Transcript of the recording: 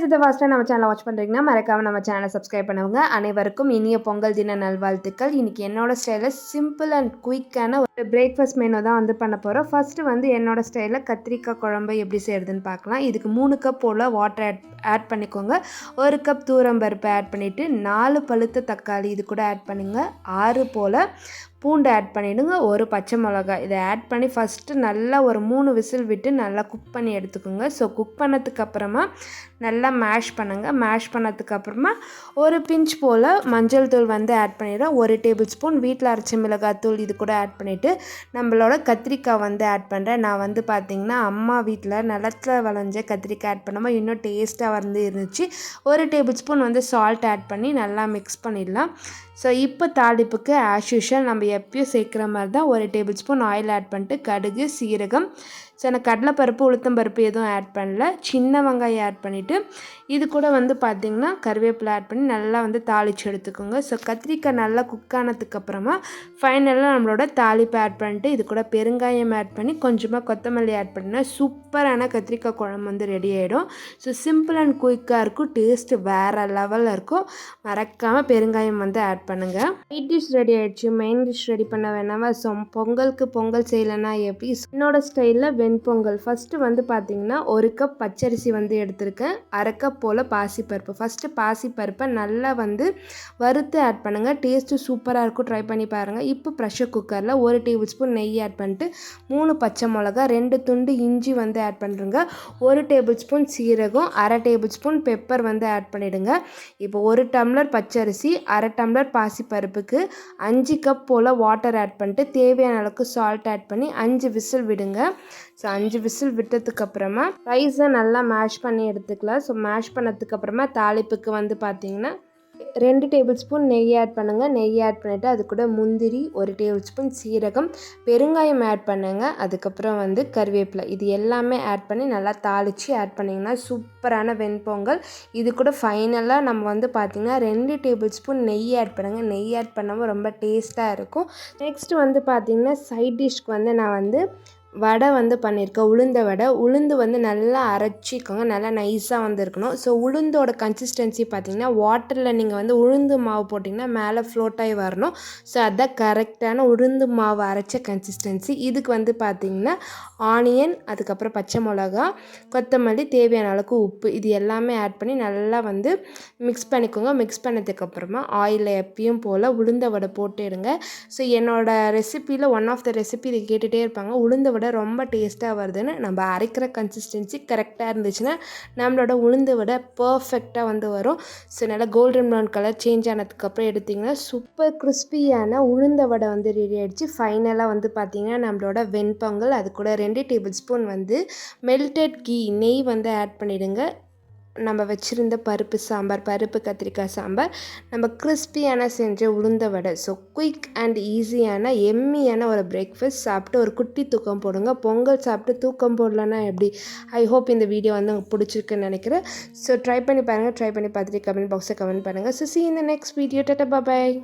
Friends ஃபஸ்ட்டாக நம்ம சேனலை வாட்ச் பண்ணுறீங்கன்னா மறக்காம நம்ம சேனலை சப்ஸ்கிரைப் பண்ணுவாங்க அனைவருக்கும் இனிய பொங்கல் தின நல்வாழ்த்துக்கள். இன்றைக்கி என்னோட ஸ்டைலில் சிம்பிள் அண்ட் குயிக்கான ஒரு பிரேக்ஃபாஸ்ட் மெனு தான் வந்து பண்ண போகிறோம் ஃபஸ்ட்டு வந்து என்னோட ஸ்டைலில் கத்திரிக்காய் குழம்பு எப்படி செய்கிறதுன்னு பார்க்கலாம். இதுக்கு மூணு கப் போல் வாட்டர் ஆட் ஆட் பண்ணிக்கோங்க. ஒரு கப் தூரம் பருப்பு ஆட் பண்ணிவிட்டு நாலு பழுத்த தக்காளி இது கூட ஆட் பண்ணுங்கள் ஆறு போல் பூண்டு ஆட் பண்ணிவிடுங்க ஒரு பச்சை மிளகாய். இதை ஆட் பண்ணி ஃபஸ்ட்டு நல்லா ஒரு மூணு விசில் விட்டு நல்லா குக் பண்ணி எடுத்துக்கோங்க. ஸோ குக் பண்ணதுக்கப்புறமா நல்லா மேஷ் பண்ணுங்கள் மேஷ் பண்ணதுக்கப்புறமா ஒரு பிஞ்ச் போல் மஞ்சள் தூள் வந்து ஆட் பண்ணிடுறேன். ஒரு டேபிள் ஸ்பூன் வீட்டில் அரைச்ச மிளகாய் தூள் இது கூட ஆட் பண்ணிவிட்டு நம்மளோட கத்திரிக்காய் வந்து ஆட் பண்ணுறேன் நான் வந்து பார்த்திங்கன்னா அம்மா வீட்டில் நிலத்தில் விளைஞ்ச கத்திரிக்காய் ஆட் பண்ணும்போது இன்னும் டேஸ்ட்டாக வந்து இருந்துச்சு. ஒரு டேபிள் ஸ்பூன் வந்து சால்ட் ஆட் பண்ணி நல்லா மிக்ஸ் பண்ணிடலாம். ஸோ இப்போ தாளிப்புக்கு ஆஸ் யூஷுவல் நம்ம எப்பயும் சேர்க்குற மாதிரி தான் ஒரு டேபிள் ஸ்பூன் ஆயில் ஆட் பண்ணிட்டு கடுகு சீரகம் ஸோ நான் கடலைப்பருப்பு உளுத்தம் பருப்பு எதுவும் ஆட் பண்ணல. சின்ன வெங்காயம் ஆட் பண்ணிவிட்டு இது கூட வந்து பார்த்திங்கன்னா கருவேப்பிலை ஆட் பண்ணி நல்லா வந்து தாளித்து எடுத்துக்கோங்க. ஸோ கத்திரிக்காய் நல்லா குக் ஆனதுக்கப்புறமா ஃபைனலாக நம்மளோட தாளிப்பை ஆட் பண்ணிட்டு இது கூட பெருங்காயம் ஆட் பண்ணி கொஞ்சமாக கொத்தமல்லி ஆட் பண்ணால் சூப்பரான கத்திரிக்காய் குழம்பு வந்து ரெடி ஆகிடும் ஸோ சிம்பிள் அண்ட் குயிக்காக இருக்கும். டேஸ்ட்டு வேறு லெவலில் இருக்கும். மறக்காமல் பெருங்காயம் வந்து ஆட் பண்ணுங்கள் வெயிட் டிஷ் ரெடி ஆகிடுச்சு மெயின் டிஷ் ரெடி பண்ண வேணாமா. ஸோ பொங்கலுக்கு பொங்கல் செய்யலைன்னா எப்படி? என்னோட ஸ்டைலில் வெண்பொங்கல். ஃபஸ்ட்டு வந்து பார்த்திங்கன்னா ஒரு கப் பச்சரிசி வந்து எடுத்திருக்கேன். அரை கப் போல் பாசிப்பருப்பு. ஃபஸ்ட்டு பாசிப்பருப்பை நல்லா வந்து வறுத்து ஆட் பண்ணுங்கள் டேஸ்ட்டு சூப்பராக இருக்கும். ட்ரை பண்ணி பாருங்கள் இப்போ ப்ரெஷர் குக்கரில் ஒரு டேபிள் ஸ்பூன் நெய் ஆட் பண்ணிட்டு மூணு பச்சை மிளகா ரெண்டு துண்டு இஞ்சி வந்து ஆட் பண்ணுறேங்க ஒரு டேபிள் ஸ்பூன் சீரகம் அரை டேபிள் ஸ்பூன் பெப்பர் வந்து ஆட் பண்ணிவிடுங்க இப்போ ஒரு டம்ளர் பச்சரிசி அரை டம்ளர் பாசிப்பருப்புக்கு அஞ்சு கப் போல் வாட்டர் ஆட் பண்ணிட்டு தேவையான அளவுக்கு சால்ட் ஆட் பண்ணி அஞ்சு விசில் விடுங்க. ஸோ அஞ்சு விசில் விட்டதுக்கப்புறமா ரைஸை நல்லா மேஷ் பண்ணி எடுத்துக்கலாம். ஸோ மேஷ் பண்ணதுக்கப்புறமா தாளிப்புக்கு வந்து பார்த்திங்கன்னா ரெண்டு டேபிள் ஸ்பூன் நெய் ஆட் பண்ணுங்கள் நெய் ஆட் பண்ணிவிட்டு அது கூட முந்திரி ஒரு டேபிள் ஸ்பூன் சீரகம் பெருங்காயம் ஆட் பண்ணுங்கள் அதுக்கப்புறம் வந்து கருவேப்பிலை. இது எல்லாமே ஆட் பண்ணி நல்லா தாளித்து ஆட் பண்ணிங்கன்னா சூப்பரான வெண்பொங்கல். இது கூட ஃபைனலாக நம்ம வந்து பார்த்திங்கன்னா ரெண்டு டேபிள் ஸ்பூன் நெய் ஆட் பண்ணுங்கள் நெய் ஆட் பண்ணாமல் ரொம்ப டேஸ்ட்டாக இருக்கும். நெக்ஸ்ட்டு வந்து பார்த்திங்கன்னா சைட் டிஷ்க்கு வந்து நான் வந்து வடை வந்து பண்ணியிருக்கேன் உளுந்த வடை. உளுந்து வந்து நல்லா அரைச்சிக்கோங்க நல்லா நைஸாக வந்து இருக்கணும் ஸோ உளுந்தோட கன்சிஸ்டன்சி பார்த்திங்கன்னா வாட்டரில் நீங்கள் வந்து உளுந்து மாவு போட்டிங்கன்னா மேலே ஃப்ளோட் ஆகி வரணும். ஸோ அதுதான் கரெக்டான உளுந்து மாவு அரைச்ச கன்சிஸ்டன்சி இதுக்கு வந்து பார்த்திங்கன்னா ஆனியன் அதுக்கப்புறம் பச்சை மிளகா கொத்தமல்லி தேவையான அளவுக்கு உப்பு. இது எல்லாமே ஆட் பண்ணி நல்லா வந்து மிக்ஸ் பண்ணிக்கோங்க. மிக்ஸ் பண்ணதுக்கப்புறமா ஆயிலில் எப்பயும் போல் உளுந்த வடை போட்டுடுங்க ஸோ என்னோடய ரெசிப்பியில் ஒன் ஆஃப் த ரெசிபி இதை கேட்டுகிட்டே இருப்பாங்க. உளுந்த வடை விட ரொம்ப டேஸ்ட்டாக வருதுன்னு நம்ம அரைக்கிற கன்சிஸ்டன்சி கரெக்டாக இருந்துச்சுன்னா நம்மளோட உளுந்து விட பர்ஃபெக்டாக வந்து வரும். ஸோ நல்லா கோல்டன் ப்ரௌன் கலர் சேஞ்ச் ஆனதுக்கப்புறம் எடுத்திங்கன்னா சூப்பர் கிறிஸ்பியான உளுந்த வடை வந்து ரெடி ஆகிடுச்சு ஃபைனலாக வந்து பார்த்திங்கன்னா நம்மளோட வெண்பொங்கல் அது கூட ரெண்டு டேபிள் ஸ்பூன் வந்து மெல்டட் கீ நெய் வந்து ஆட் பண்ணிவிடுங்க நம்ம வச்சுருந்த பருப்பு சாம்பார் பருப்பு கத்திரிக்காய் சாம்பார் நம்ம கிறிஸ்பியான செஞ்ச உளுந்த வடை. ஸோ குயிக் அண்ட் ஈஸியான எம்மியான ஒரு பிரேக்ஃபாஸ்ட் சாப்பிட்டு ஒரு குட்டி தூக்கம் போடுங்க. பொங்கல் சாப்பிட்டு தூக்கம் போடலன்னா எப்படி? ஐ ஹோப் இந்த வீடியோ வந்து உங்களுக்கு பிடிச்சிருக்குன்னு நினைக்கிறேன். ஸோ ட்ரை பண்ணி பாருங்கள் ட்ரை பண்ணி பார்த்துட்டு கமெண்ட் பாக்ஸை கமெண்ட் பண்ணுங்கள் ஸோ சி இந்த நெக்ஸ்ட் வீடியோ டட்டா பாய்